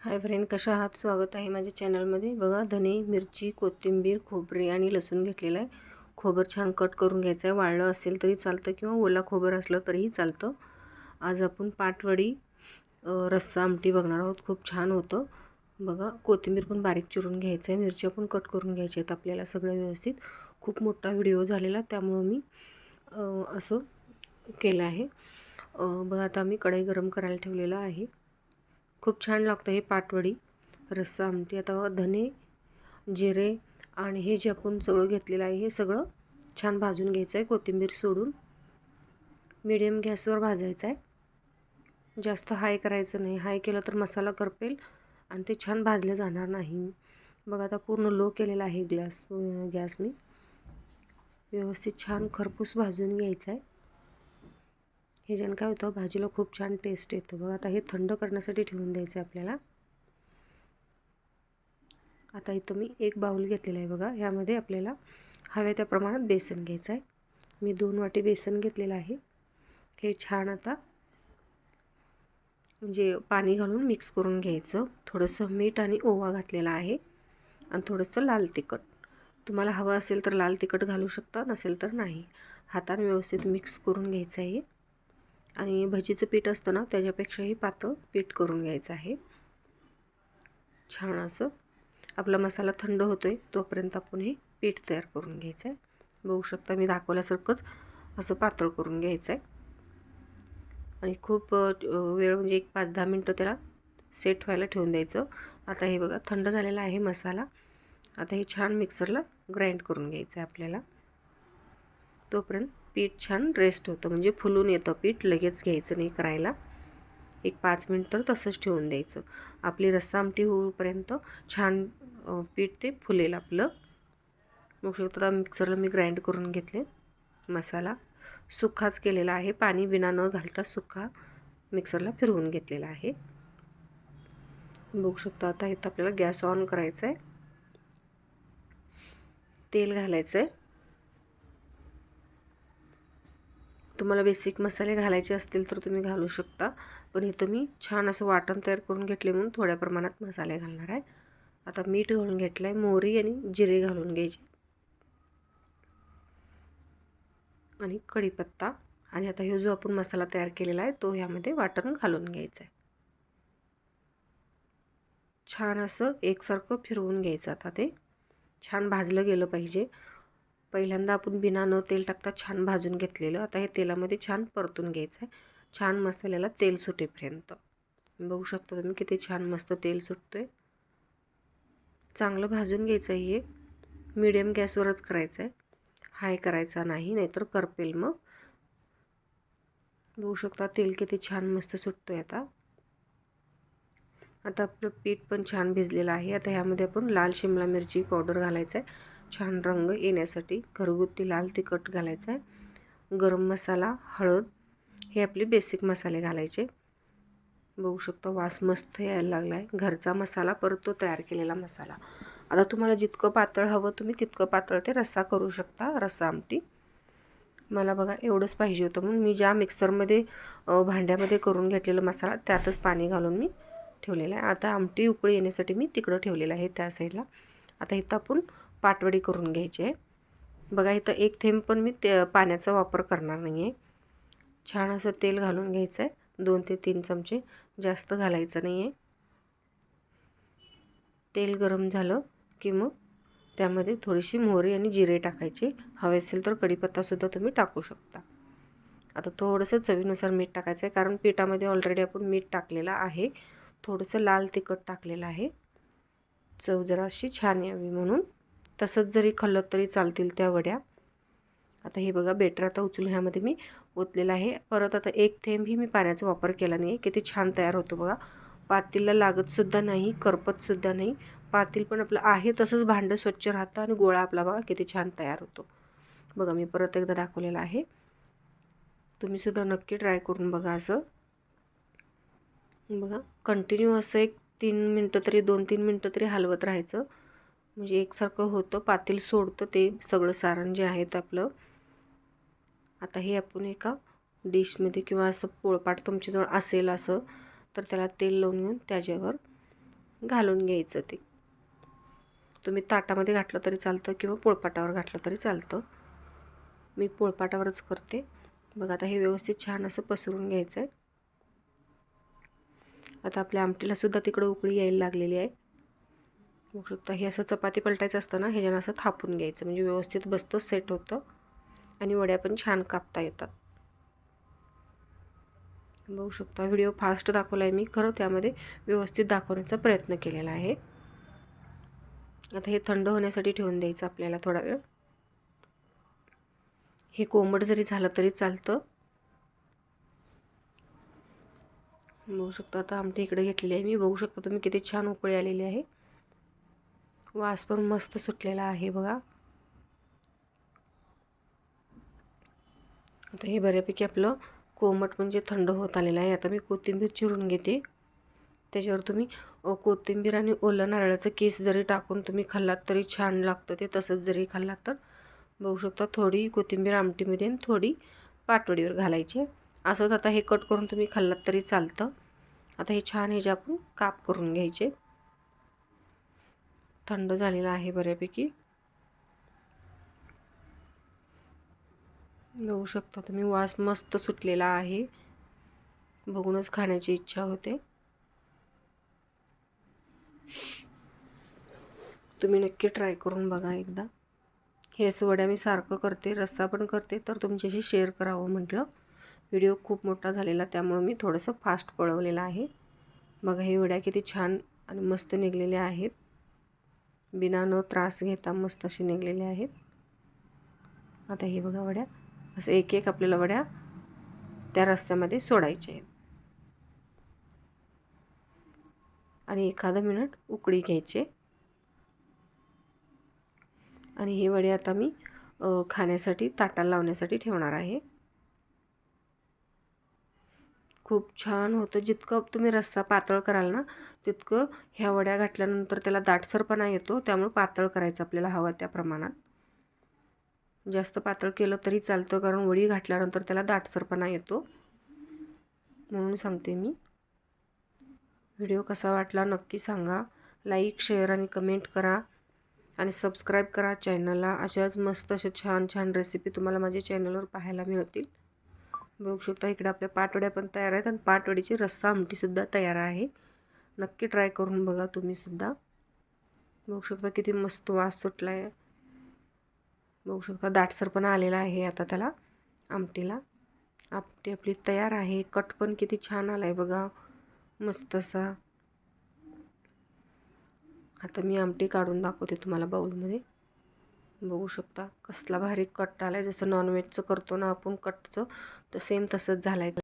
Hi friend कशा आहात? स्वागत आहे माझ्या चॅनलमध्ये. बघा धने मिरची कोथिंबीर खोबरे आणि लसूण घेतलेलं आहे. खोबर छान कट करून घ्यायचं आहे. वाळलं असेल तरी चालतं किंवा ओला खोबर असलं तरीही चालतं. आज आपण पाटवडी रस्सा आमटी बघणार आहोत. खूप छान होतं. बघा कोथिंबीर पण बारीक चिरून घ्यायचं आहे. मिरच्या पण कट करून घ्यायच्या आहेत आपल्याला सगळं व्यवस्थित. खूप मोठा व्हिडिओ झालेला त्यामुळं मी असं केलं आहे. बघा आता मी कढई गरम करायला ठेवलेला आहे. खूप छान लागतं हे पाटवडी रस्सा आमटी. आता धने जिरे आणि हे जे आपण सगळं घेतलेलं आहे हे सगळं छान भाजून घ्यायचं आहे कोथिंबीर सोडून. मिडियम गॅसवर भाजायचं आहे. जास्त हाय करायचं नाही. हाय केलं तर मसाला करपेल आणि ते छान भाजलं जाणार नाही. बघा आता पूर्ण लो केलेला आहे ग्लास गॅसनी. व्यवस्थित छान खरपूस भाजून घ्यायचं आहे. हे ज्यानं काय होतं भाजीला खूप छान टेस्ट येतं. बघा आता हे थंड करण्यासाठी ठेवून द्यायचं आहे आपल्याला. आता इथं मी एक बाऊल घेतलेला आहे बघा. ह्यामध्ये आपल्याला हव्या त्या प्रमाणात बेसन घ्यायचं आहे. मी दोन वाटी बेसन घेतलेलं आहे. हे छान आता म्हणजे पाणी घालून मिक्स करून घ्यायचं. थोडंसं मीठ आणि ओवा घातलेला आहे. आणि थोडंसं लाल तिखट. तुम्हाला हवं असेल तर लाल तिखट घालू शकता नसेल तर नाही. हाताने व्यवस्थित मिक्स करून घ्यायचं आहे आणि भजीचं पीठ असतं ना त्याच्यापेक्षाही पातळ पीठ करून घ्यायचं आहे. छान असं. आपला मसाला थंड होतो आहे तोपर्यंत आपण हे पीठ तयार करून घ्यायचं आहे बघू शकता मी दाखवल्यासारखंच असं पातळ करून घ्यायचं आहे आणि खूप वेळ म्हणजे एक पाच दहा मिनटं त्याला सेट व्हायला ठेवून द्यायचं. आता हे बघा थंड झालेला आहे मसाला. आता हे छान मिक्सरला ग्राइंड करून घ्यायचं आहे आपल्याला. तोपर्यंत पीठ छान रेस्ट होतं. म्हणजे फुलून येतं पीठ लगेच घ्यायचं नाही करायला. एक पाच मिनिट तर तसंच ठेवून द्यायचं. आपली रस्सा आमटी होईपर्यंत छान पीठ ते फुलेल आपलं. मग शकतो आता मिक्सरला मी ग्राइंड करून घेतले मसाला. सुखाच केलेला आहे. पाणी बिना न घालता सुखा मिक्सरला फिरवून घेतलेला आहे. बघू शकता आता इथं आपल्याला गॅस ऑन करायचा आहे तेल घालायचं आहे तुम्हाला बेसिक मसाले घालायचे असतील तर तुम्ही घालू शकता. पण इथं मी छान असं वाटण तयार करून घेतले म्हणून थोड्या प्रमाणात मसाले घालणार आहे. आता मीठ घालून घेतलं आहे मोहरी आणि जिरे घालून घ्यायचे. आणि कढीपत्ता. आणि आता हे जो आपण मसाला तयार केलेला आहे तो ह्यामध्ये वाटण घालून घ्यायचा आहे. छान असं एकसारखं फिरवून घ्यायचं आता ते. छान भाजलं गेलं पाहिजे. पहिल्यांदा आपण बिना न तेल टाकता छान भाजून घेतलेलं. आता हे तेलामध्ये छान परतून घ्यायचं आहे छान मसाल्याला तेल सुटेपर्यंत. बघू शकता तुम्ही किती छान मस्त तेल सुटतो आहे चांगलं भाजून घ्यायचं आहे हे. मीडियम गॅसवरच करायचं आहे हाय करायचा नाही नाहीतर करपेल मग. बघू शकता तेल किती छान मस्त सुटतो आहे आता. आता आपलं पीठ पण छान भिजलेलं आहे. आता ह्यामध्ये आपण लाल शिमला मिरची पावडर घालायचं आहे छान रंग येण्यासाठी घरगुती लाल तिखट घालायचं आहे. गरम मसाला हळद हे आपले बेसिक मसाले घालायचे. बघू शकता वास मस्त यायला लागला आहे. घरचा मसाला परत तो तयार केलेला मसाला. आता तुम्हाला जितकं पातळ हवं तुम्ही तितकं पातळ ते रस्सा करू शकता रस्सा आमटी. मला बघा एवढंच पाहिजे होतं म्हणून मी ज्या मिक्सरमध्ये भांड्यामध्ये करून घेतलेला मसाला त्यातच पाणी घालून मी ठेवलेलं आहे. आता आमटी उकळी येण्यासाठी मी तिकडं ठेवलेलं आहे त्या साईडला आता इथं आपण पाटवडी करून घ्यायची. आहे बघा इथं एक थेंब पण मी ते पाण्याचा वापर करणार नाही आहे छान असं तेल घालून घ्यायचं आहे दोन ते तीन चमचे जास्त घालायचं नाही आहे तेल गरम झालं की मग त्यामध्ये थोडीशी मोहरी आणि जिरे टाकायचे. हवे असेल तर कढीपत्तासुद्धा तुम्ही टाकू शकता. आता थोडंसं चवीनुसार मीठ टाकायचं आहे कारण पिठामध्ये ऑलरेडी आपण मीठ टाकलेलं आहे. थोडंसं लाल तिखट टाकलेलं आहे. चव जराशी छान यावी म्हणून. तसंच जरी खाल्लं तरी चालतील त्या वड्या. आता हे बघा बेटर आता उचलून ह्यामध्ये मी ओतलेलं आहे. परत आता एक थेंबही मी पाण्याचा वापर केला नाही किती छान तयार होतो बघा. पातीलला लागतसुद्धा नाही करपतसुद्धा नाही. पातील पण आपलं आहे तसंच भांडं स्वच्छ राहतं आणि गोळा आपला बघा किती छान तयार होतो. बघा मी परत एकदा दाखवलेलं आहे. तुम्हीसुद्धा नक्की ट्राय करून बघा असं. बघा कंटिन्यू असं एक तीन मिनटं तरी दोन तीन मिनटं तरी हलवत राहायचं. म्हणजे एकसारखं होतं पातील सोडतं ते सगळं सारण जे आहे आपलं. आता हे आपण एका डिशमध्ये किंवा असं पोळपाट तुमच्याजवळ असेल असं तर त्याला तेल लावून घेऊन त्याच्यावर घालून घ्यायचं ते. तुम्ही ताटामध्ये घातलं तरी चालतं किंवा पोळपाटावर घातलं तरी चालतं. मी पोळपाटावरच करते. बघा आता हे व्यवस्थित छान असं पसरून घ्यायचं आहे आता आपल्या आमटीलासुद्धा तिकडं उकळी यायला लागलेली आहे. बघू शकता हे असं चपाती पलटायचं असतं ना ह्याच्यानं असं थापून घ्यायचं. म्हणजे व्यवस्थित बसतं सेट होतं आणि वड्या पण छान कापता येतात. बघू शकता व्हिडिओ फास्ट दाखवला आहे मी खरं त्यामध्ये व्यवस्थित दाखवण्याचा प्रयत्न केलेला आहे. आता हे थंड होण्यासाठी ठेवून द्यायचं आपल्याला थोडा वेळ. हे कोंबड जरी झालं तरी चालतं. बघू शकता आता आमटी इकडे घेतलेली आहे मी. बघू शकता तुम्ही किती छान उकळी आलेली आहे. वास पण मस्त सुटलेला आहे बघा. आता हे बऱ्यापैकी आपलं कोमट म्हणजे थंड होत आलेलं आहे. आता मी कोथिंबीर चिरून घेते. त्याच्यावर तुम्ही कोथिंबीर आणि ओलं नारळाचं केस जरी टाकून तुम्ही खाल्लात तरी छान लागतं ते. तसंच जरी खाल्लात तर. बघू शकता थोडी कोथिंबीर आमटीमध्ये आणि थोडी पाटवडीवर घालायची. असंच आता हे कट करून तुम्ही खाल्लात तरी चालतं. आता हे छान ह्याचे आपण काप करून घ्यायचे. थंड झालेलं आहे बऱ्यापैकी. बघू शकता तुम्ही वास मस्त सुटलेला आहे. बघूनच खाण्याची इच्छा होते. तुम्ही नक्की ट्राय करून बघा एकदा. हे वड्या मी सारखं करते रस्सा पण करते तर तुमच्याशी शेअर करावं म्हटलं. व्हिडिओ खूप मोठा झालेला त्यामुळं मी थोडंसं फास्ट पळवलेलं आहे. बघा हे वड्या किती छान आणि मस्त निघलेल्या आहेत. बिना न त्रास घेता मस्त असे निघलेले आहेत. आता हे बघा वड्या. असं एक एक आपल्याला वड्या त्या रस्त्यामध्ये सोडायच्या आहेत. आणि एखादं मिनिट उकळी घ्यायचे. आणि हे वडे आता मी खाण्यासाठी ताटाला लावण्यासाठी ठेवणार आहे. खूप छान होतं. जितकं तुम्ही रस्सा पातळ कराल ना तितकं ह्या वड्या घातल्यानंतर त्याला दाटसरपणा येतो. त्यामुळे पातळ करायचं आपल्याला हवं त्या प्रमाणात. जास्त पातळ केलं तरी चालतं कारण वडी घातल्यानंतर त्याला दाटसरपणा येतो. म्हणून सांगते मी. व्हिडिओ कसा वाटला नक्की सांगा. लाईक शेअर आणि कमेंट करा. आणि सबस्क्राईब करा चॅनलला. अशाच मस्त अशा छान छान रेसिपी तुम्हाला माझ्या चॅनलवर पाहायला मिळतील. बघू शकता इकडे आपल्या पाटवड्या पण तयार आहेत आणि पाटवडीची रस्सा आमटीसुद्धा तयार आहे. नक्की ट्राय करून बघा तुम्हीसुद्धा बघू शकता किती मस्त वास सुटला आहे बघू शकता दाटसर पण आलेला आहे आता त्याला आमटीला. आमटी आपली तयार आहे. कट पण किती छान आला आहे बघा. मस्त असा. आता मी आमटी काढून दाखवते तुम्हाला बाऊलमध्ये बघू शकता. कसला भारी कट आला आहे जसं नॉनव्हेजचं करतो ना आपण कटचं तर सेम तसंच झालं आहे